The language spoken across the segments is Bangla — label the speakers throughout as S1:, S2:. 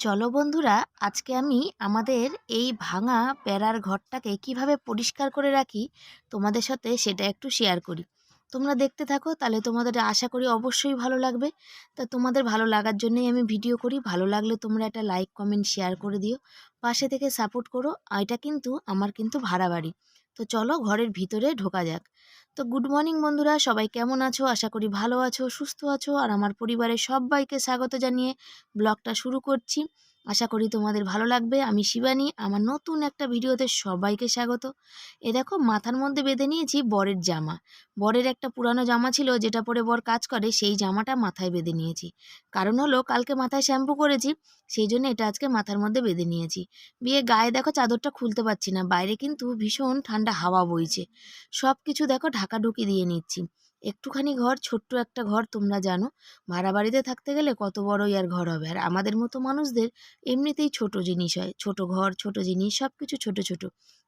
S1: চলো বন্ধুরা, আজকে আমি আমাদের এই ভাঙা বেড়ার ঘরটাকে কীভাবে পরিষ্কার করে রাখি, তোমাদের সাথে সেটা একটু শেয়ার করি। তোমরা দেখতে থাকো, তাহলে তোমাদের আশা করি অবশ্যই ভালো লাগবে। তা তোমাদের ভালো লাগার জন্যই আমি ভিডিও করি, ভালো লাগলে তোমরা একটা লাইক কমেন্ট শেয়ার করে দিও। পাশে থেকে সাপোর্ট করো এটা কিন্তু আমার কিন্তু ভাড়া বাড়ি। তো চলো ঘরের ভিতরে ঢোকা যাক। তো গুড মর্নিং বন্ধুরা, সবাই কেমন আছো? আশা করি ভালো আছো, সুস্থ আছো। আর আমার পরিবারের সবাইকে স্বাগত জানিয়ে ব্লগটা শুরু করছি। আশা করি তোমাদের ভালো লাগবে। আমি শিবানী, আমার নতুন একটা ভিডিওতে সবাইকে স্বাগত। এ দেখো, মাথার মধ্যে বেঁধে নিয়েছি বরের জামা। বরের একটা পুরানো জামা ছিল, যেটা পরে বর কাজ করে, সেই জামাটা মাথায় বেঁধে নিয়েছি। কারণ হলো, কালকে মাথায় শ্যাম্পু করেছি, সেই জন্য এটা আজকে মাথার মধ্যে বেঁধে নিয়েছি। বিয়ে গায়ে দেখো, চাদরটা খুলতে পারছি না। বাইরে কিন্তু ভীষণ ঠান্ডা হাওয়া বইছে। সব কিছু দেখো, ঢাকা ঢুকি দিয়ে নিচ্ছি। একটুখানি ঘর, ছোট্ট একটা ঘর তোমরা জানো। ভাড়া বাড়িতে থাকতে গেলে কত বড়ই আর ঘর হবে। আর আমাদের মতো মানুষদের এমনিতেই ছোট জিনিস হয়। ছোট ঘর, ছোট জিনিস সব কিছু ছোট ছোট।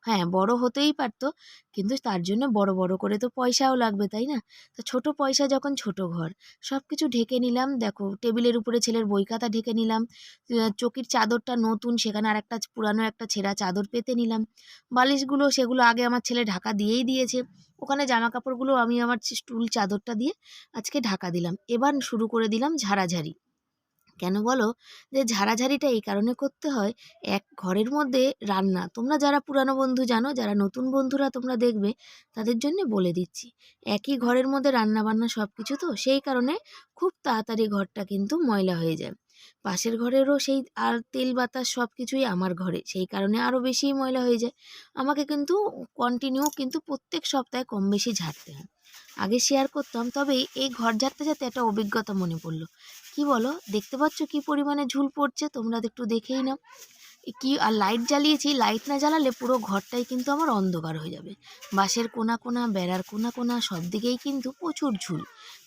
S1: হ্যাঁ বড় হতেই পারতো, কিন্তু তার জন্য বড় বড় করে তো পয়সাও লাগবে, তাই না? তো ছোট পয়সা যখন ছোট ঘর সব কিছু ঢেকে নিলাম। দেখো, টেবিলের উপরে ছেলের বই খাতা ঢেকে নিলাম। চৌকির চাদরটা নতুন, সেখানে আর একটা পুরানো একটা ছেঁড়া চাদর পেতে নিলাম। বালিশগুলো, সেগুলো আগে আমার ছেলে ঢাকা দিয়েই দিয়েছে। ওখানে জামা কাপড়গুলো আমি আমার স্টুল চাদরটা দিয়ে আজকে ঢাকা দিলাম। এবার শুরু করে দিলাম ঝাড়াঝাড়ি। কেন বলো? যে ঝাড়াঝাড়িটা এই কারণে করতে হয়, এক ঘরের মধ্যে রান্না। তোমরা যারা পুরানো বন্ধু জানো, যারা নতুন বন্ধুরা তোমরা দেখবে, তাদের জন্য বলে দিচ্ছি। একই ঘরের মধ্যে রান্না বান্না সব কিছু তো, সেই কারণে খুব তাড়াতাড়ি ঘরটা কিন্তু ময়লা হয়ে যায়। পাশের ঘরেরও সেই আর তেল, বাতাস সব কিছুই আমার ঘরে। সেই কারণে আরও বেশিই ময়লা হয়ে যায়। আমাকে কিন্তু কন্টিনিউ কিন্তু প্রত্যেক সপ্তাহে কম বেশি ঝাড়তে হয়। আগে শেয়ার করতাম, তবে এই ঘর ঝাড়তে ঝাড়তে একটা অভিজ্ঞতা মনে পড়ল। কি বলো? দেখতে পাচ্ছ কি পরিমাণে ঝুল পড়ছে? তোমরা একটু দেখেই নাও। কি আর লাইট জ্বালিয়েছি? লাইট না জ্বালালে পুরো ঘরটাই কিন্তু আমার অন্ধকার হয়ে যাবে। বাঁশের কোনা কোনা, বেড়ার কোনা কোনা সব দিকেই কিন্তু প্রচুর ঝুল।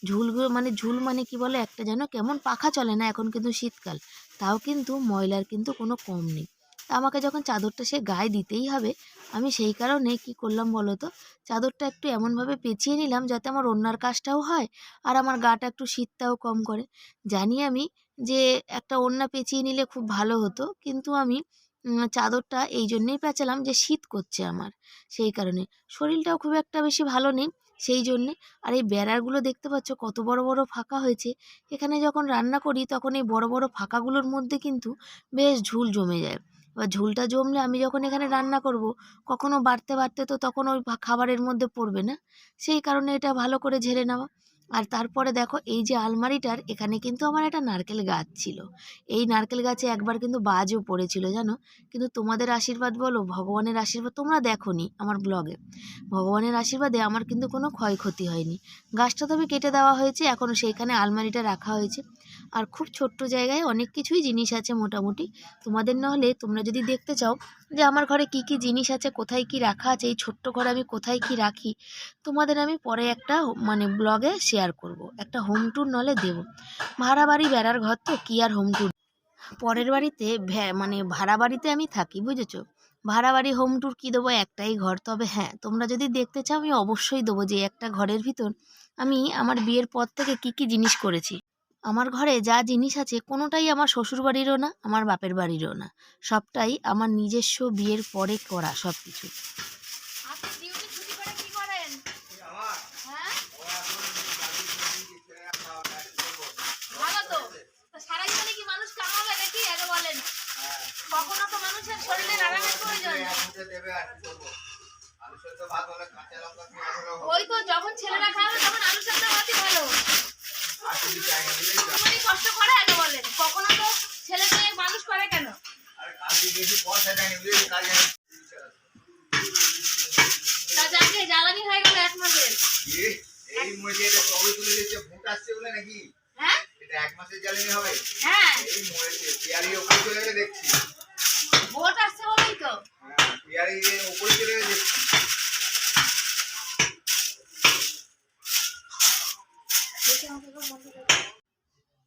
S1: ঝুলগুলো মানে ঝুল মানে কি বলে? একটা যেন কেমন পাখা চলে না এখন কিন্তু শীতকাল। তাও কিন্তু ময়লার কিন্তু কোনো কম নেই। তা আমাকে যখন চাদরটা সে গায়ে দিতেই হবে, আমি সেই কারণে কি করলাম বলো তো? চাদরটা একটু এমনভাবে পেঁচিয়ে নিলাম যাতে আমার অন্যার কাজটাও হয় আর আমার গাটা একটু শীতটাও কম করে। জানি আমি যে একটা ওড়না পেঁচিয়ে নিলে খুব ভালো হতো, কিন্তু আমি চাদরটা এই জন্যেই পেঁচালাম যে শীত করছে আমার সেই কারণে। শরীরটাও খুব একটা বেশি ভালো নেই। সেই জন্যে। আর এই বেড়ারগুলো দেখতে পাচ্ছ কত বড় বড় ফাঁকা হয়েছে। এখানে যখন রান্না করি তখন এই বড় বড় ফাঁকাগুলোর মধ্যে কিন্তু বেশ ঝুল জমে যায়। এবার ঝুলটা জমলে আমি যখন এখানে রান্না করব কখনও বাড়তে বাড়তে তো তখন ওই খাবারের মধ্যে পড়বে না। সেই কারণে এটা ভালো করে ঝেড়ে নেওয়া। আর তারপরে দেখো, এই যে আলমারিটার, এখানে কিন্তু আমার একটা নারকেল গাছ ছিল। এই নারকেল গাছে একবার কিন্তু বাজও পড়েছিল, জানো? কিন্তু তোমাদের আশীর্বাদ বলো, ভগবানের আশীর্বাদ তোমরা দেখোনি আমার ব্লগে ভগবানের আশীর্বাদে আমার কিন্তু কোনো ক্ষয়ক্ষতি হয়নি। গাছটা তবে কেটে দেওয়া হয়েছে এখনও সেইখানে আলমারিটা রাখা হয়েছে। আর খুব ছোট্ট জায়গায় অনেক কিছুই জিনিস আছে মোটামুটি। তোমাদের নাহলে তোমরা যদি দেখতে চাও যে আমার ঘরে কি কি জিনিস আছে, কোথায় কি রাখা আছে, এই ছোট্ট ঘরে আমি কোথায় কি রাখি, তোমাদের আমি পরে একটা মানে ব্লগে শেয়ার করব। একটা হোম ট্যুর নলে দেবো। ভাড়া বাড়ি বেড়ার ঘর তো, কি আর হোম ট্যুর পরের বাড়িতে মানে ভাড়া বাড়িতে আমি থাকি, বুঝেছ? ভাড়া বাড়ি হোম ট্যুর কী দেবো? একটাই ঘর। তবে হ্যাঁ তোমরা যদি দেখতে চাও, আমি অবশ্যই দেবো যে একটা ঘরের ভিতর আমি আমার বিয়ের পর থেকে কি কি জিনিস করেছি। আমার ঘরে যা জিনিস আছে কোনোটাই আমার শ্বশুর বাড়িরও না, আমার বাপের বাড়িরও না। সবটাই আমার নিজস্ব বিয়ের পরে করা সব কিছু
S2: হ্যাঁ? ওই তো যখন ছেলেরা তখন আলু ভালো। কষ্ট করে আগে বলেন। কখনো তো ছেলে মেয়ে মানুষ করে কেন? যাকে জ্বালানি হয়ে গেল এক মাসের।
S3: এই মরে এটা কবে তুলে দিয়েছে ভোট আসছে বলে নাকি?
S2: হ্যাঁ?
S3: এটা এক মাসের জ্বালানি হবে?
S2: হ্যাঁ।
S3: এই মরেছে পেয়ারি ওপরে চলে গেলে দেখছি।
S2: ভোট আসছে বলেই তো।
S3: হ্যাঁ, পেয়ারি ওপরে চলে গেলে দেখছি।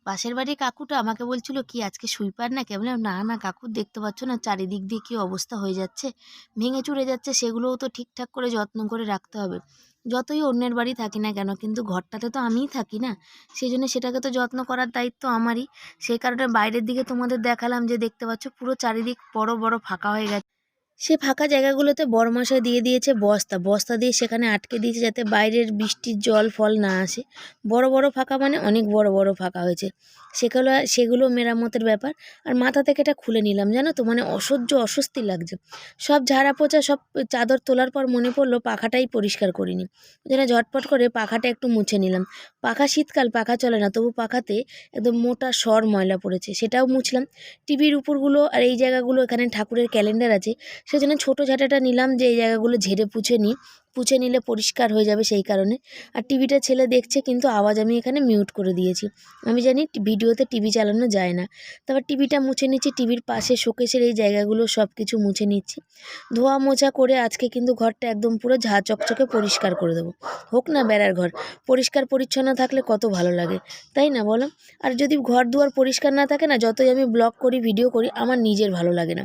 S1: পাশের বাড়ির কাকুটা আমাকে বলছিল, কি আজকে সুইপার না কেমন না না, কাকু দেখতে পাচ্ছ না, চারিদিক দিয়ে কী অবস্থা হয়ে যাচ্ছে। ভেঙে চুরে যাচ্ছে, সেগুলোও তো ঠিকঠাক করে যত্ন করে রাখতে হবে। যতই অন্যের বাড়ি থাকি না কেন, কিন্তু ঘরটাতে তো আমিই থাকি না। সেই জন্য সেটাকে তো যত্ন করার দায়িত্ব আমারই। সেই কারণে বাইরের দিকে তোমাদের দেখালাম যে দেখতে পাচ্ছ, পুরো চারিদিক বড় বড়, ফাঁকা হয়ে গেছে। সে ফাঁকা জায়গাগুলোতে বড়মশাই দিয়ে দিয়েছে বস্তা। বস্তা দিয়ে সেখানে আটকে দিয়েছে যাতে বাইরের বৃষ্টির জল, ফল না আসে। বড় বড় ফাঁকা মানে অনেক বড় বড় ফাঁকা হয়েছে। সেগুলো সেগুলো মেরামতের ব্যাপার। আর মাথা থেকে এটা খুলে নিলাম, জানো তো? মানে অসহ্য, অস্বস্তি লাগছে। সব ঝাড়া পোছা সব চাদর তোলার পর মনে পড়ল পাখাটাই পরিষ্কার করিনি। যেন ঝটপট করে পাখাটা একটু মুছে নিলাম। পাখা শীতকাল, পাখা চলে না, তবু পাখাতে একদম মোটা সর ময়লা পড়েছে। সেটাও মুছলাম। টিভির উপরগুলো আর এই জায়গাগুলো, এখানে ঠাকুরের ক্যালেন্ডার আছে। সেজন্য ছোটো ঝাঁটাটা নিলাম যে এই জায়গাগুলো ঝেড়ে পুছে নিই। পুছে নিলে পরিষ্কার হয়ে যাবে সেই কারণে। আর টিভিটা ছেলে দেখছে কিন্তু আওয়াজ আমি এখানে মিউট করে দিয়েছি। আমি জানি ভিডিওতে টিভি চালানো যায় না। তারপর টিভিটা মুছে নিচ্ছি, টিভির পাশে শোকেসের এই জায়গাগুলো সব কিছু মুছে নিচ্ছি। ধোয়া মোছা করে আজকে কিন্তু ঘরটা একদম পুরো ঝা চকচকে পরিষ্কার করে দেবো। হোক না বেড়ার ঘর, পরিষ্কার পরিচ্ছন্ন থাকলে কত ভালো লাগে, তাই না বলো? আর যদি ঘর দুয়ার পরিষ্কার না থাকে না, যতই আমি ব্লগ করি ভিডিও করি, আমার নিজের ভালো লাগে না।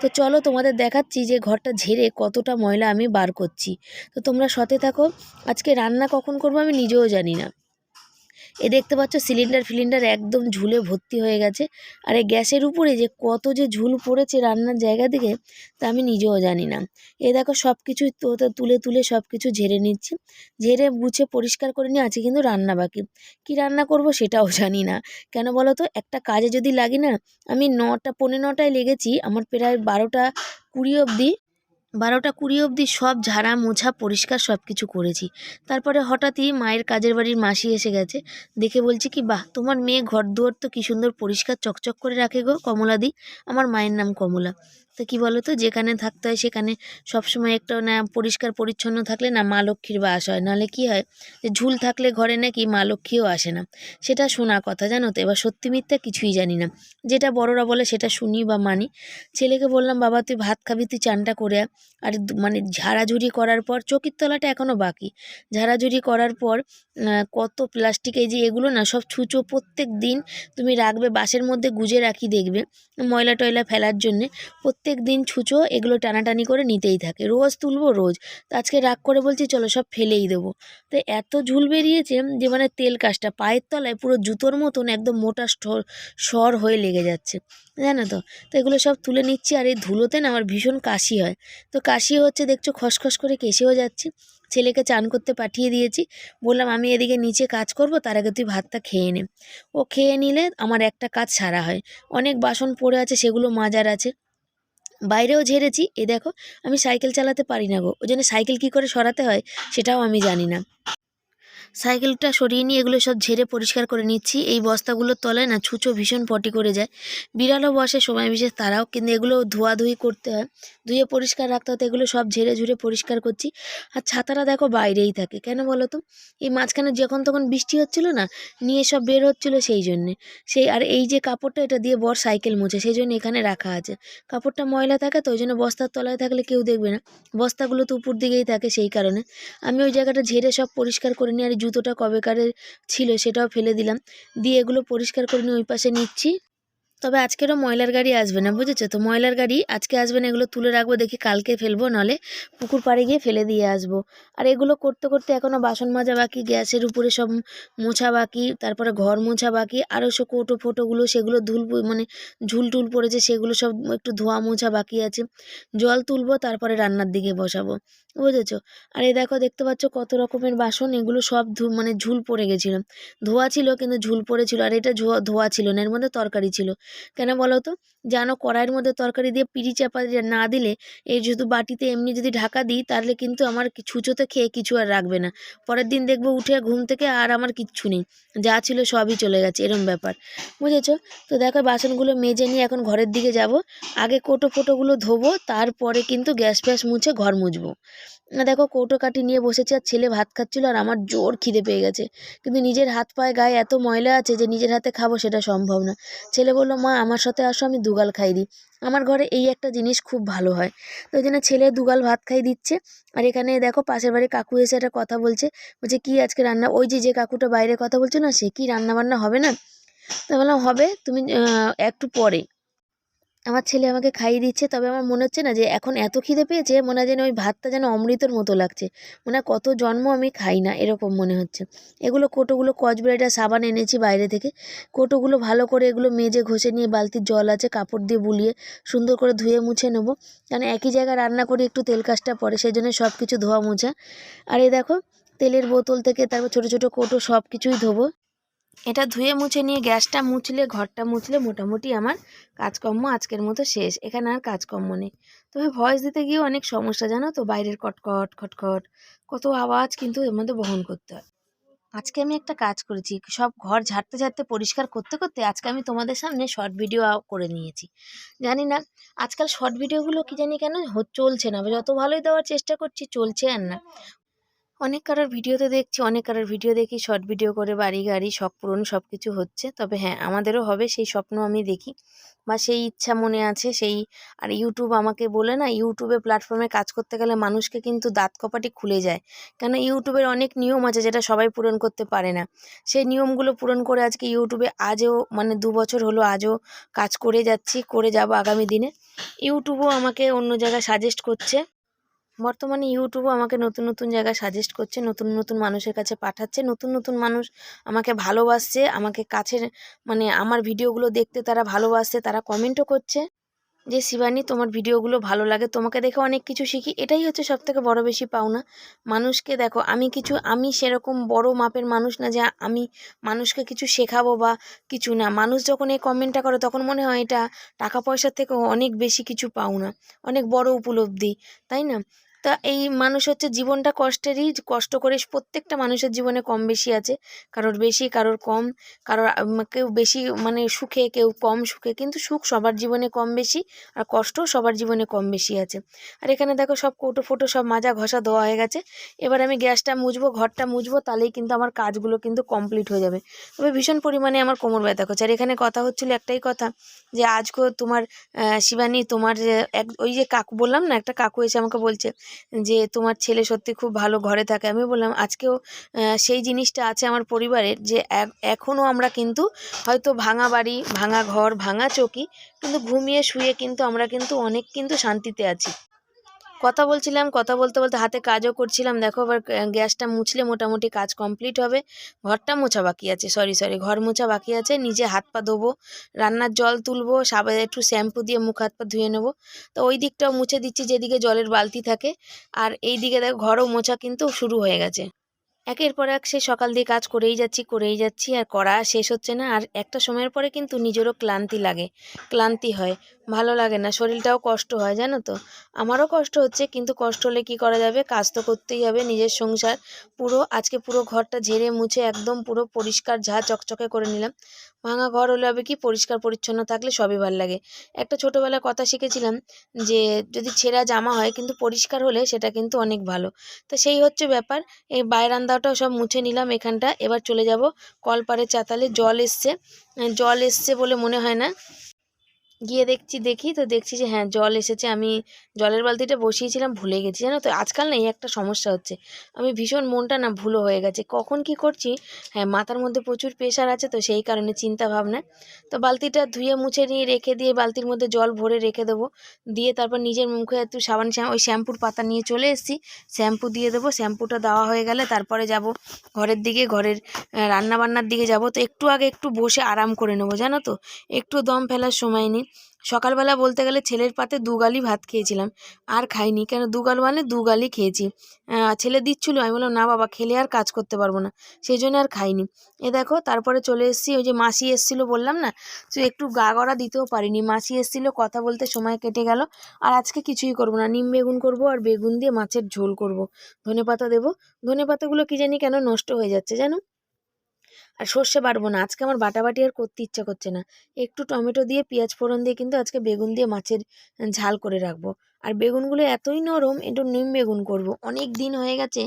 S1: তো চলো তোমাদের দেখাচ্ছি যে ঘরটা ঝেড়ে কতটা ময়লা আমি বার করছি। তো তোমরা সতে থাকো। আজকে রান্না কখন করব আমি নিজেও জানি না। এ দেখতে পাচ্ছ সিলিন্ডার ফিলিন্ডার একদম ঝুলে ভর্তি হয়ে গেছে। আর এই গ্যাসের উপরে যে কত যে ঝুল পড়েছে রান্নার জায়গা থেকে তা আমি নিজেও জানি না। এ দেখো সব কিছুই তুলে তুলে সব কিছু ঝেড়ে নিচ্ছি। ঝেড়ে মুছে পরিষ্কার করে নিয়ে আছে কিন্তু রান্না বাকি। কি রান্না করব সেটাও জানি না। কেন বলো তো? একটা কাজে যদি লাগি না, আমি নটা, পৌনে নটায় লেগেছি। আমার প্রায় বারোটা কুড়ি অবধি বারোটা কুড়ি অবধি সব ঝাড়া, মোছা, পরিষ্কার সব কিছু করেছি। তারপরে হঠাৎই মায়ের কাজের বাড়ির মাসি এসে গেছে। দেখে বলছি কি, বাহ, তোমার মেয়ে ঘর দুয়ার তো কী সুন্দর পরিষ্কার চকচক করে রাখে গো কমলাদি। আমার মায়ের নাম কমলা। তো কি বলো তো যেখানে থাকতে হয় সেখানে সবসময় একটা না পরিষ্কার পরিচ্ছন্ন থাকলে না মা লক্ষ্মীর বাস হয়। নাহলে কি হয় যে ঝুল থাকলে ঘরে নাকি মা লক্ষ্মীও আসে না। সেটা শোনা কথা জানো তো? এবার সত্যি মিথ্যা কিছুই জানি না। যেটা বড়রা বলে সেটা শুনি বা মানি। ছেলেকে বললাম, বাবা, তুই ভাত খাবি, তুই চানটা করে। আর মানে ঝাড়াঝুড়ি করার পর চকির তলাটা এখনও বাকি। ঝাড়াঝুড়ি করার পর কত প্লাস্টিক যে এগুলো না সব ছুঁচো প্রত্যেক দিন তুমি রাখবে বাসের মধ্যে গুজে রাখি দেখবে ময়লা টয়লা ফেলার জন্যে। প্রত্যেক দিন ছুঁচো, এগুলো টানাটানি করে নিতেই থাকে। রোজ তুলবো রোজ। তো আজকে রাগ করে বলছি, চলো সব ফেলেই দেবো। তো এত ঝুল বেরিয়েছে যে মানে তেল কাজটা, পায়ের তলায় পুরো জুতোর মতন একদম মোটা সর হয়ে লেগে যাচ্ছে। জানো তো? তো এগুলো সব তুলে নিচ্ছি আর এই ধুলোতে না আমার ভীষণ কাশি হয়। তো কাশি হচ্ছে, দেখছ, খসখস করে কেসেও যাচ্ছি। ছেলেকে চান করতে পাঠিয়ে দিয়েছি। বললাম, আমি এদিকে নিচে কাজ করব, তার আগে তুই ভাতটা খেয়ে নে। ও খেয়ে নিলে আমার একটা কাজ সারা হয়। অনেক বাসন পড়ে আছে, সেগুলো মাজার আছে। বাইরেও ঝেড়েছি। এ দেখো, আমি সাইকেল চালাতে পারি না গো। ওই জন্য সাইকেল কী করে সরাতে হয়, সেটাও আমি জানি না। সাইকেলটা সরিয়ে নিয়ে এগুলো সব ঝেড়ে পরিষ্কার করে নিচ্ছি। এই বস্তাগুলোর তলায় না ছুঁচো ভীষণ পটি করে যায়। বিড়ালও বসে, সময় বিশেষ তারাও, কিন্তু এগুলো ধোয়াধুয়ি করতে হয়। ধুয়ে পরিষ্কার রাখতে হতো এগুলো সব ঝেড়ে ঝুড়ে পরিষ্কার করছি। আর ছাতাটা দেখো বাইরেই থাকে, কেন বলো তো? এই মাঝখানে যখন তখন বৃষ্টি হচ্ছিল না, নিয়ে সব বের হচ্ছিল সেই জন্যে। সেই, আর এই যে কাপড়টা, এটা দিয়ে বর সাইকেল মুছে, সেই জন্য এখানে রাখা আছে। কাপড়টা ময়লা থাকে, তো ওই জন্য বস্তার তলায় থাকলে কেউ দেখবে না। বস্তাগুলো তো উপর দিকেই থাকে সেই কারণে। আমি ওই জায়গাটা ঝেড়ে সব পরিষ্কার করে নিই, আর জুতোটা কবেকারের ছিল সেটাও ফেলে দিলাম। দিয়ে এগুলো পরিষ্কার করে নিয়ে ওই পাশে নিচ্ছি। তবে আজকেরও ময়লার গাড়ি আসবে না, বুঝেছ? তো ময়লার গাড়ি আজকে আসবে না, এগুলো তুলে রাখব, দেখি কালকে ফেলব নাহলে পুকুর পাড়ে গিয়ে ফেলে দিয়ে আসব। আর এগুলো করতে করতে এখনও বাসন মাজা বাকি, গ্যাসের উপরে সব মোছা বাকি, তারপরে ঘর মোছা বাকি, আরও সব কোটো ফোটোগুলো, সেগুলো ধুল মানে ঝুল টুল পড়েছে, সেগুলো সব একটু ধোয়া মোছা বাকি আছে। জল তুলবো, তারপরে রান্নার দিকে বসাবো, বুঝেছ? আর এই দেখো, দেখতে পাচ্ছ কত রকমের বাসন, এগুলো সব ধু মানে ঝুল পড়ে গেছিল। ধোয়া ছিল, কিন্তু ঝুল পড়েছিল, আর এটা ধোয়া ছিল না, এর মধ্যে তরকারি ছিল। কেন বলো তো জানো কড়াইয়ের মধ্যে তরকারি দিয়ে পিড়ি চাপা না দিলে এই শুধু বাটিতে এমনি যদি ঢাকা দিই তাহলে কিন্তু আমার ছুঁচোতে খেয়ে কিছু আর রাখবে না। পরের দিন দেখব উঠে ঘুম থেকে আর আমার কিচ্ছু নেই। যা ছিল সবই চলে গেছে, এরম ব্যাপার। বুঝেছ? তো দেখো বাসনগুলো মেজে নিয়ে এখন ঘরের দিকে যাব। আগে কোটো ফোটোগুলো ধোবো, তারপরে কিন্তু গ্যাস ফ্যাস মুছে ঘর মুছবো। না দেখো কৌটো কাটি নিয়ে বসেছে আর ছেলে ভাত খাচ্ছিল আর আমার জোর খিদে পেয়ে গেছে। কিন্তু নিজের হাত পায়ে গায়ে এত ময়লা আছে যে নিজের হাতে খাব সেটা সম্ভব না। ছেলে বলল মা, আমার সাথে আসো, আমি দুগাল খাই দিই আমার ঘরে এই একটা জিনিস খুব ভালো হয়। তো ওই জন্য ছেলে দুগাল ভাত খাই দিচ্ছে। আর এখানে দেখো পাশের বাড়ি কাকু এসে একটা কথা বলছে। বলছে, কি আজকে রান্না? ওই যে যে কাকুটা বাইরে কথা বলছে না, সে কি রান্না বান্না হবে না? তো বললাম, হবে, তুমি একটু পরে। আমার ছেলে আমাকে খাইয়ে দিচ্ছে, তবে আমার মনে হচ্ছে না যে এখন এত খিদে পেয়েছে মনে হয় যেন ওই ভাতটা যেন অমৃতর মতো লাগছে। মনে হয় কত জন্ম আমি খাই না, এরকম মনে হচ্ছে। এগুলো কোটোগুলো কচব্রাইটার সাবান এনেছি বাইরে থেকে। কোটোগুলো ভালো করে এগুলো মেজে ঘষে নিয়ে বালতির জল আছে কাপড় দিয়ে বুলিয়ে সুন্দর করে ধুয়ে মুছে নেব। কারণ একই জায়গায় রান্না করি একটু তেল কাজটা পড়ে সেই জন্য সব কিছু ধোয়া মোছা। আর এই দেখো, তেলের বোতল থেকে তারপর ছোটো ছোটো কোটো সব কিছুই ধোবো। এটা ধুয়ে মুছে নিয়ে গ্যাসটা মুছলে, ঘরটা মুছলে মোটামুটি আমার কাজকর্ম আজকের মতো শেষ। এখানে আর কাজকর্ম নেই। তবে ভয়েস দিতে গিয়ে অনেক সমস্যা, জানো তো? বাইরের কটকট, খটখট। কত আওয়াজ কিন্তু এর মধ্যে বহন করতে হয়। আজকে আমি একটা কাজ করেছি। সব ঘর ঝাড়তে ঝাড়তে পরিষ্কার করতে করতে আজকে আমি তোমাদের সামনে শর্ট ভিডিও করে নিয়েছি। জানি না, আজকাল শর্ট ভিডিওগুলো কি জানি কেন চলছে না। যত ভালোই দেওয়ার চেষ্টা করছি, চলছে আর না। অনেক কারোর ভিডিওতে দেখছি, অনেক কারোর ভিডিও দেখি শর্ট ভিডিও করে বাড়ি গাড়ি, শখ পূরণ সব কিছু হচ্ছে। তবে হ্যাঁ আমাদেরও হবে, সেই স্বপ্ন আমি দেখি বা সেই ইচ্ছা মনে আছে, সেই আর ইউটিউব আমাকে বলে না ইউটিউবে প্ল্যাটফর্মে কাজ করতে গেলে মানুষকে কিন্তু দাঁত কপাটি খুলে যায়। কেন ইউটিউবের অনেক নিয়ম আছে যেটা সবাই পূরণ করতে পারে না। সেই নিয়মগুলো পূরণ করে আজকে ইউটিউবে আজও মানে দু বছর হলো আজও কাজ করে যাচ্ছি, করে যাব আগামী দিনে। ইউটিউবও আমাকে অন্য জায়গায় সাজেস্ট করছে। বর্তমানে ইউটিউবও আমাকে নতুন নতুন জায়গায় সাজেস্ট করছে, নতুন নতুন মানুষের কাছে পাঠাচ্ছে, নতুন নতুন মানুষ আমাকে ভালোবাসছে, আমাকে কাছের মানে আমার ভিডিওগুলো দেখতে তারা ভালোবাসছে, তারা কমেন্টও করছে। যে, শিবানী, তোমার ভিডিওগুলো ভালো লাগে, তোমাকে দেখে অনেক কিছু শিখি। এটাই হচ্ছে সব থেকে বড় বেশি পাওনা। মানুষকে দেখো, আমি কিছু, আমি সেরকম বড় মাপের মানুষ না যে, আমি মানুষকে কিছু শেখাবো বা কিছু না। মানুষ যখন এই কমেন্টটা করে, তখন মনে হয় এটা টাকা পয়সার থেকেও অনেক বেশি কিছু পাওনা, অনেক বড় উপলব্ধি, তাই না? তা এই মানুষ হচ্ছে জীবনটা কষ্টেরই, কষ্ট করে প্রত্যেকটা মানুষের জীবনে কম বেশি আছে। কারোর বেশি, কারোর কম। কারোর কেউ বেশি মানে সুখে, কেউ কম সুখে। কিন্তু সুখ সবার জীবনে কম বেশি আর কষ্টও সবার জীবনে কম বেশি আছে। আর এখানে দেখো সব কৌটো ফোটো, সব মাজা ঘষা দেওয়া হয়ে গেছে। এবার আমি গ্যাসটা মুছবো, ঘরটা মুছবো, তাহলেই কিন্তু আমার কাজগুলো কিন্তু কমপ্লিট হয়ে যাবে। তবে ভীষণ পরিমাণে আমার কোমর ব্যথা করছে। আর এখানে কথা হচ্ছিল একটাই কথা যে আজকে তোমার শিবানী তোমার এক, ওই যে কাকু বললাম না, একটা কাকু এসে আমাকে বলছে যে তোমার ছেলে সত্যি খুব ভালো ঘরে থাকে। আমি বললাম, আজকেও সেই জিনিসটা আছে আমার পরিবারের যে এখনও আমরা কিন্তু হয়তো ভাঙা বাড়ি, ভাঙা ঘর, ভাঙা চৌকি, কিন্তু ঘুমিয়ে শুয়ে কিন্তু আমরা কিন্তু অনেক কিন্তু শান্তিতে আছি। কথা বলছিলাম, কথা বলতে বলতে হাতে কাজও করছিলাম। দেখো আবার গ্যাসটা মুছলে মোটামুটি কাজ কমপ্লিট হবে। ঘরটা মোছা বাকি আছে সরি সরি ঘর মোছা বাকি আছে। নিজে হাত পা ধোবো, রান্নার জল তুলবো সাবান একটু শ্যাম্পু দিয়ে মুখ, হাত পা ধুয়ে নেব। তো ওই দিকটাও মুছে দিচ্ছি, যেদিকে জলের বালতি থাকে। আর এই দিকে দেখো ঘরও মোছা কিন্তু শুরু হয়ে গেছে। একের পর এক সে সকাল দিয়ে কাজ করেই যাচ্ছি করেই যাচ্ছি, আর করা শেষ হচ্ছে না। আর একটা সময়ের পরে কিন্তু নিজেরও ক্লান্তি লাগে, ক্লান্তি হয়। ভালো লাগে না, শরীরটাও কষ্ট হয়, জানো তো? আমারও কষ্ট হচ্ছে, কিন্তু কষ্ট হলে কী করা যাবে? কাজ তো করতেই হবে, নিজের সংসার। পুরো, আজকে পুরো ঘরটা ঝেড়ে মুছে, একদম পুরো পরিষ্কার, ঝা চকচকে করে নিলাম। ভাঙা ঘর হলে হবে কি পরিষ্কার পরিচ্ছন্ন থাকলে সবই ভালো লাগে। একটা ছোটোবেলায় কথা শিখেছিলাম যে যদি ছেঁড়া জামা হয় কিন্তু পরিষ্কার হলে সেটা কিন্তু অনেক ভালো। তো সেই হচ্ছে ব্যাপার। এই বায়রান্দাটাও সব মুছে নিলাম এখানটা। এবার চলে যাব কলপাড়ের চাতালে। জল এসছে। জল এসছে বলে মনে হয় না। গিয়ে দেখছি, দেখি তো দেখছি যে হ্যাঁ জল এসেছে। আমি জলের বালতিটা বসিয়েছিলাম, ভুলে গেছি। জানো তো, আজকাল না এই একটা সমস্যা হচ্ছে। আমি ভীষণ মনটা না ভুলো হয়ে গেছে। কখন কি করছি? হ্যাঁ মাথার মধ্যে প্রচুর প্রেশার আছে তো সেই কারণে চিন্তা ভাবনা। তো বালতিটা ধুয়ে, মুছে নিয়ে রেখে দিয়ে বালতির মধ্যে জল ভরে রেখে দেবো। দিয়ে তারপর নিজের মুখে একটু সাবান ওই শ্যাম্পুর পাতা নিয়ে চলে এসেছি। শ্যাম্পু দিয়ে দেবো। শ্যাম্পুটা দেওয়া হয়ে গেলে তারপরে যাব ঘরের দিকে, ঘরের রান্নাবান্নার দিকে যাব। তো একটু আগে একটু বসে আরাম করে নেব, জানো তো। একটু দম ফেলার সময় নেই। সকালবেলা বলতে গেলে ছেলের পাতে দুগালি ভাত খেয়েছিলাম, আর খাইনি। কেন দুগাল মানে দুগালি খেয়েছি। ছেলে দিচ্ছিল, আমি বললাম, না বাবা, খেলে আর কাজ করতে পারব না। সেই জন্য আর খাইনি। এ দেখো, তারপরে চলে এসেছি, ওই যে মাসি এসেছিল বললাম না, তো একটু গা গড়া দিতেও পারিনি। মাসি এসেছিল, কথা বলতে সময় কেটে গেল, আর আজকে কিছুই করব না। নিম বেগুন করব আর বেগুন দিয়ে মাছের ঝোল করব। ধনে পাতা দেবো। ধনে পাতাগুলো কি জানি কেন নষ্ট হয়ে যাচ্ছে, জানো? আর সর্ষে বাটবো না। আজকে আমার বাটাবাটি আর করতে ইচ্ছা করছে না। একটু টমেটো দিয়ে, পেঁয়াজ ফোড়ন দিয়ে, কিন্তু আজকে বেগুন দিয়ে মাছের ঝাল করে রাখব। আর বেগুনগুলো এতই নরম, একটু নিম বেগুন করব। অনেক দিন হয়ে গেছে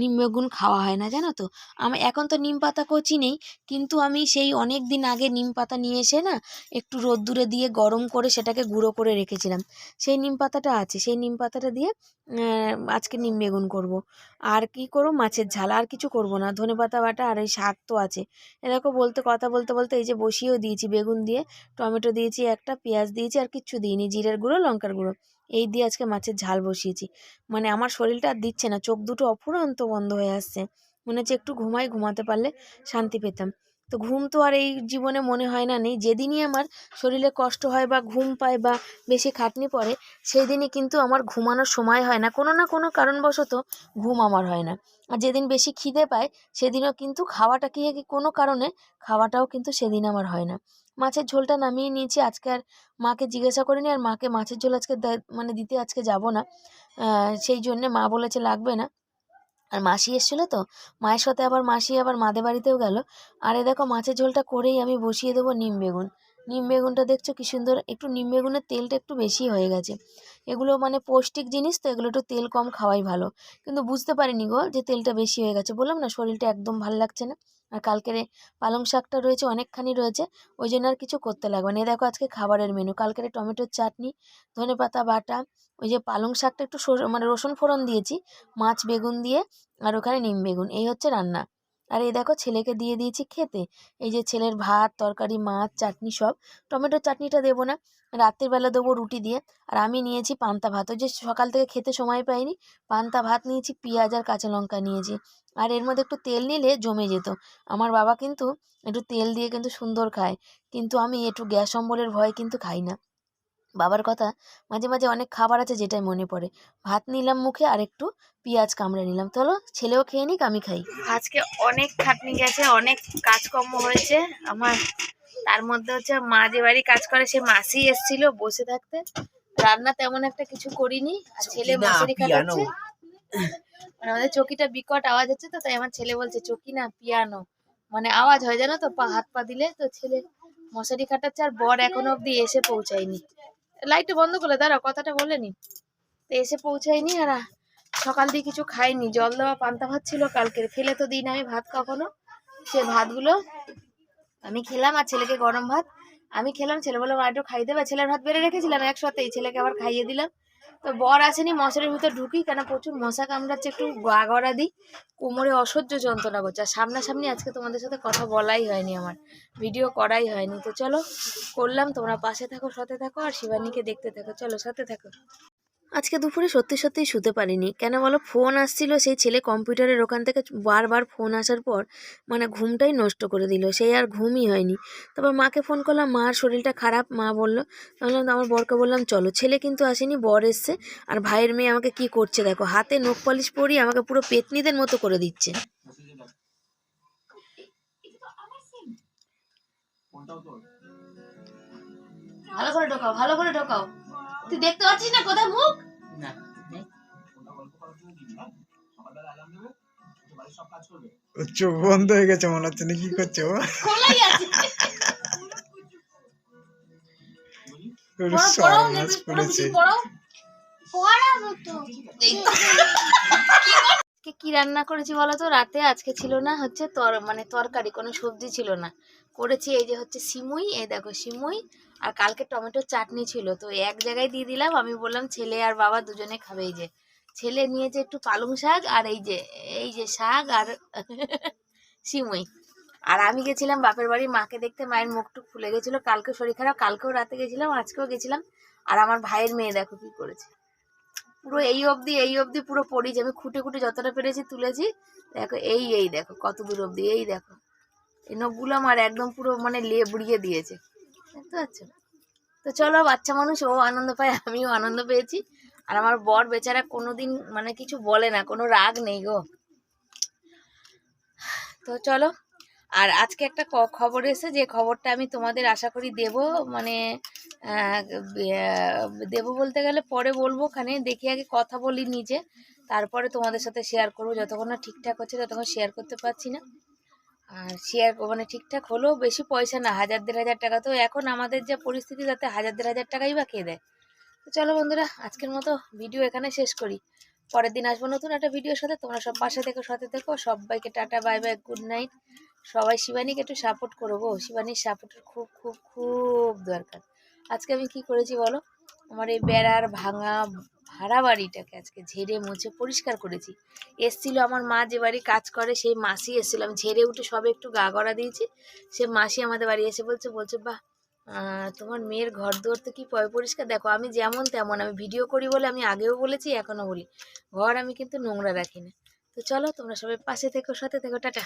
S1: নিম বেগুন খাওয়া হয় না, জানো তো? আমার এখন তো নিম পাতা কচি নেই, কিন্তু আমি সেই অনেক দিন আগে নিম পাতা নিয়ে এসে না একটু রোদ্দুরে দিয়ে গরম করে সেটাকে গুঁড়ো করে রেখেছিলাম। সেই নিম পাতাটা আছে, সেই নিম পাতাটা দিয়ে আজকে নিম বেগুন করব। আর কি করব? মাছের ঝাল, আর কিছু করব না। ধনে পাতা বাটা আর এই শাক তো আছে। এরকম বলতে, কথা বলতে বলতে এই যে বসিয়েও দিয়েছি বেগুন দিয়ে, টমেটো দিয়েছি একটা, পেঁয়াজ দিয়েছি আর কিচ্ছু দিইনি, জিরের গুঁড়ো, লঙ্কার গুঁড়ো। এই দিয়ে আজকে মাছের ঝাল বসিয়েছি। মানে আমার শরীরটা আর দিচ্ছে না, চোখ দুটো অফুরন্ত বন্ধ হয়ে আসছে। মনে হচ্ছে একটু ঘুমাই, ঘুমাতে পারলে শান্তি পেতাম। তো ঘুম তো আর এই জীবনে মনে হয় না, নেই। যেদিনই আমার শরীরে কষ্ট হয় বা ঘুম পায় বা বেশি খাটনি পড়ে সেই দিনই কিন্তু আমার ঘুমানোর সময় হয় না। কোনো না কোনো কারণবশত ঘুম আমার হয় না। আর যেদিন বেশি খিদে পায়, সেদিনও কিন্তু খাওয়াটা কি, কোনো কারণে খাওয়াটাও কিন্তু সেদিন আমার হয় না। মাছের ঝোলটা নামিয়ে নিয়েছি। আজকে আর মাকে জিজ্ঞাসা করিনি আর মাকে মাছের ঝোল আজকে মানে দিতে আজকে যাব না। সেই জন্যে মা বলেছে লাগবে না। আর মাসি এসেছিল তো, মায়ের সাথে আবার মাসি আবার মাদে বাড়িতেও গেল। আর এ দেখো মাছের ঝোলটা করেই আমি বসিয়ে দেবো নিম বেগুন। নিম বেগুনটা দেখছ কি সুন্দর, একটু নিম বেগুনের তেলটা একটু বেশি হয়ে গেছে। এগুলো মানে পৌষ্টিক জিনিস তো, এগুলো একটু তেল কম খাওয়াই ভালো। কিন্তু বুঝতে পারিনি গো যে তেলটা বেশি হয়ে গেছে। বললাম না শরীরটা একদম ভালো লাগছে না। আর কালকের পালং শাকটা রয়েছে অনেকখানি রয়েছে, ওই জন্য আর কিছু করতে লাগবে না। দেখো আজকে খাবারের মেনু কালকের টমেটোর চাটনি, ধনে পাতা, বাটা, ওই যে পালং শাকটা একটু মানে রসুন ফোড়ন দিয়েছি, মাছ বেগুন দিয়ে, আর ওখানে নিম বেগুন, এই হচ্ছে রান্না। আর এই দেখো ছেলেকে দিয়ে দিয়েছি খেতে। এই যে ছেলের ভাত, তরকারি, মাছ, চাটনি সব। টমেটোর চাটনিটা দেবো না, রাত্রির বেলা দেবো রুটি দিয়ে। আর আমি নিয়েছি পান্তা ভাত। ওই যে সকাল থেকে খেতে সময় পাইনি, পান্তা ভাত নিয়েছি, পেঁয়াজ আর কাঁচা লঙ্কা নিয়েছি। আর এর মধ্যে একটু তেল নিলে জমে যেত। আমার বাবা কিন্তু একটু তেল দিয়ে কিন্তু সুন্দর খায়। কিন্তু আমি একটু গ্যাস অম্বলের ভয় কিন্তু খাই না। বাবার কথা মাঝে মাঝে অনেক খাবার আছে যেটাই মনে পড়ে। ভাত নিলাম মুখে আর একটু পেঁয়াজ কামড়ে নিলাম। চলো ছেলেও খেয়ে নিক আমি খাই। আজকে অনেক খাটনি গেছে অনেক কাজকর্ম হয়েছে। আমার তার মধ্যে হচ্ছে মা যে বাড়ি কাজ করে সে মাসি এসেছিল বসে থাকতে। রান্না তেমন একটা কিছু করিনি। আর ছেলে
S3: না,
S1: মশারি খাটাচ্ছে। মানে আমাদের চকিটা বিকট আওয়াজ হচ্ছে তো তাই আমার ছেলে বলছে চকি না পিয়ানো। মানে আওয়াজ হয় জানো তো পা হাত পা দিলে তো ছেলে মশারি খাটাচ্ছে আর বর এখনও অব্দি এসে পৌঁছায়নি। লাইটটা বন্ধ করে দাঁড়া কথাটা বলে নি। তো এসে পৌঁছায়নি আর সকাল দিয়ে কিছু খাইনি জল দেওয়া পান্তা ভাত ছিল কালকের। ফেলে তো দিই না আমি ভাত কখনো। সে ভাতগুলো আমি খেলাম আর ছেলেকে গরম ভাত। আমি খেলাম, ছেলে বলে একটু খাই দেবে ছেলের ভাত বেড়ে রেখেছিলাম একসাথেই। ছেলেকে আবার খাইয়ে দিলাম। তো বর আসেনি, মশারির ভিতর ঢুকি, কেন প্রচুর মশা কামড়াচ্ছে, একটু গড়া দিই, কোমরে অসহ্য যন্ত্রণা করছে। আর সামনাসামনি আজকে তোমাদের সাথে কথা বলাই হয়নি আমার ভিডিও করাই হয়নি। তো চলো, করলাম, তোমরা পাশে থাকো, সাথে থাকো, আর শিবানীকে দেখতে থাকো। চলো, সাথে থাকো। আজকে দুপুরে সত্যি সত্যিই শুতে পারিনি। কেন বলো ফোন আসছিল, সেই ছেলে কম্পিউটারের ওখান থেকে বারবার ফোন আসার পর মানে ঘুমটাই নষ্ট করে দিল। সেই আর ঘুমই হয়নি। তারপর মাকে ফোন করলাম মার শরীরটা খারাপ? মা বলল তাহলে আমার বরকে বললাম, চলো। ছেলে কিন্তু আসেনি, বর এসছে, আর ভাইয়ের মেয়ে আমাকে কি করছে দেখো, হাতে নখ পালিশ পরিয়ে আমাকে পুরো পেতনিদের মতো করে দিচ্ছে। ভালো করে ঢোকাও, ভালো করে ঢোকাও। তুই দেখতে পাচ্ছিস না কোথায় মুখ?
S4: চোখ বন্ধ হয়ে গেছে মনে হচ্ছে না কি করছে ও?
S1: খোলাই আছে। কি রান্না করেছি বলো তো? রাতে আজকে ছিল না হচ্ছে তর মানে তরকারি কোনো সবজি ছিল না। করেছি এই যে হচ্ছে সিমুই এই দেখো সিমুই আর কালকে টমেটোর চাটনি ছিল, তো এক জায়গায় দিয়ে দিলাম। আমি বললাম, ছেলে আর বাবা দুজনে খাবে এই যে। ছেলে নিয়েছে একটু পালং শাক আর এই যে এই যে শাক আর সিমুই। আর আমি গেছিলাম বাপের বাড়ি মাকে দেখতে, মায়ের মুখটুক ফুলে গেছিল। কালকে শরীর খারাপ, কালকেও রাতে গেছিলাম, আজকেও গেছিলাম। আর আমার ভাইয়ের মেয়ে দেখো কি করেছে। পুরো এই অবধি এই অবধি পুরো পড়িয়েছে আমি খুঁটে খুঁটে যতটা পেরেছি তুলেছি। দেখো, এই এই দেখো, কত দূর অবধি, এই দেখো। এই নখগুলো আমার একদম পুরো মানে লেবড়িয়ে দিয়েছে। পাচ্ছ তো চলো, বাচ্চা মানুষ, ও আনন্দ পায়, আমিও আনন্দ পেয়েছি। আর আমার বর বেচারা কোনোদিন মানে কিছু বলে না, কোনো রাগ নেই গো। তো চলো, আর আজকে একটা খবর এসে যে খবরটা আমি তোমাদের আশা করি দেব মানে দেব বলতে গেলে পরে বলব ওখানে, দেখি আগে কথা বলি নিজে, তারপরে তোমাদের সাথে শেয়ার করব, যতক্ষণ না ঠিকঠাক হচ্ছে ততক্ষণ শেয়ার করতে পারছি না। আর শেয়ার মানে ঠিকঠাক হলেও বেশি পয়সা না, হাজার দেড় হাজার টাকা। তো এখন আমাদের যা পরিস্থিতি, তাতে হাজার দেড় হাজার টাকাই বা কে দেয়? তো চলো বন্ধুরা, আজকের মতো ভিডিও এখানে শেষ করি। পরের দিন আসব নতুন একটা ভিডিওর সাথে। তোমরা সব পাশে থেকো, সাথে থেকো। সবাইকে tata bye bye good night সবাই শিবানীকে একটু সাপোর্ট করো গো। শিবানীর সাপোর্টের খুব খুব খুব দরকার। আজকে আমি কি করেছি বলো? আমার এই বেড়ার ভাঙা ভাড়া বাড়িটাকে আজকে ঝেড়ে মুছে পরিষ্কার করেছি। এসছিল আমার মা যে বাড়ি কাজ করে, সেই মাসি এসেছিল। আমি ঝেড়ে উঠে সবে একটু গা গড়া দিয়েছি। সে মাসি আমাদের বাড়ি এসে বলছে বলছে, বাহ তোমার মেয়ের ঘর দুয়ার তো কি পরিষ্কার? দেখো, আমি যেমন তেমন, আমি ভিডিও করি বলে আমি আগেও বলেছি, এখনও বলি। ঘর আমি কিন্তু নোংরা রাখি না। তো চলো, তোমরা সবাই পাশে থেকো, সাথে থেকো, টাটা।